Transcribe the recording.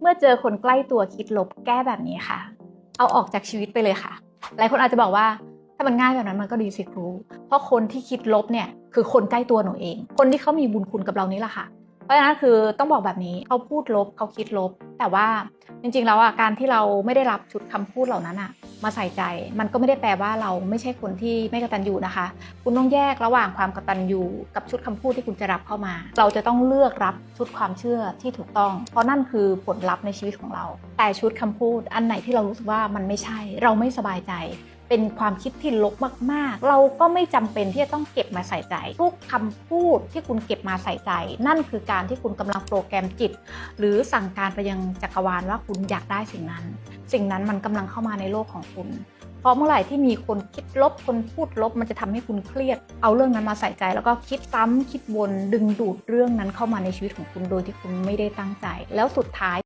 เมื่อเจอคนใกล้ตัวคิดลบแก้แบบนี้ค่ะ เอาออกจากชีวิตไปเลยค่ะ หลายคนอาจจะบอกว่าถ้ามันง่ายแบบนั้นมันก็ดีสิครู เพราะคนที่คิดลบเนี่ยคือคนใกล้ตัวหนูเอง คนที่เขามีบุญคุณกับเรานี่แหละค่ะ เพราะฉะนั้นคือต้องบอกแบบนี้เขาพูดลบเขาคิดลบ แต่ว่าจริงๆแล้วอะการที่เราไม่ได้รับชุดคำพูดเหล่านั้นอะมาใส่ใจ มันก็ไม่ได้แปลว่าเราไม่ใช่คนที่ไม่กตัญญูนะคะ คุณต้องแยกระหว่างความกตัญญูกับชุดคำพูดที่คุณจะรับเข้ามา เราจะต้องเลือกรับชุดความเชื่อที่ถูกต้อง เพราะนั่นคือผลลัพธ์ในชีวิตของเรา แต่ชุดคำพูดอันไหนที่เรารู้สึกว่ามันไม่ใช่ เราไม่สบายใจ เป็นความคิดที่ลบมากๆ เราก็ไม่จำเป็นที่จะต้องเก็บมาใส่ใจ ทุกคำพูดที่คุณเก็บมาใส่ใจ นั่นคือการที่คุณกำลังโปรแกรมจิต หรือสั่งการไปยังจักรวาลว่าคุณอยากได้สิ่งนั้น สิ่งนั้นมันกำลังเข้ามาในโลกของคุณเพราะเมื่อไหร่ที่มีคนคิดลบคนพูดลบมันจะทำให้คุณเครียด เอาเรื่องนั้นมาใส่ใจ แล้วก็คิดซ้ำคิดวนดึงดูดเรื่องนั้นเข้ามาในชีวิตของคุณโดยที่คุณไม่ได้ตั้งใจ แล้วสุดท้าย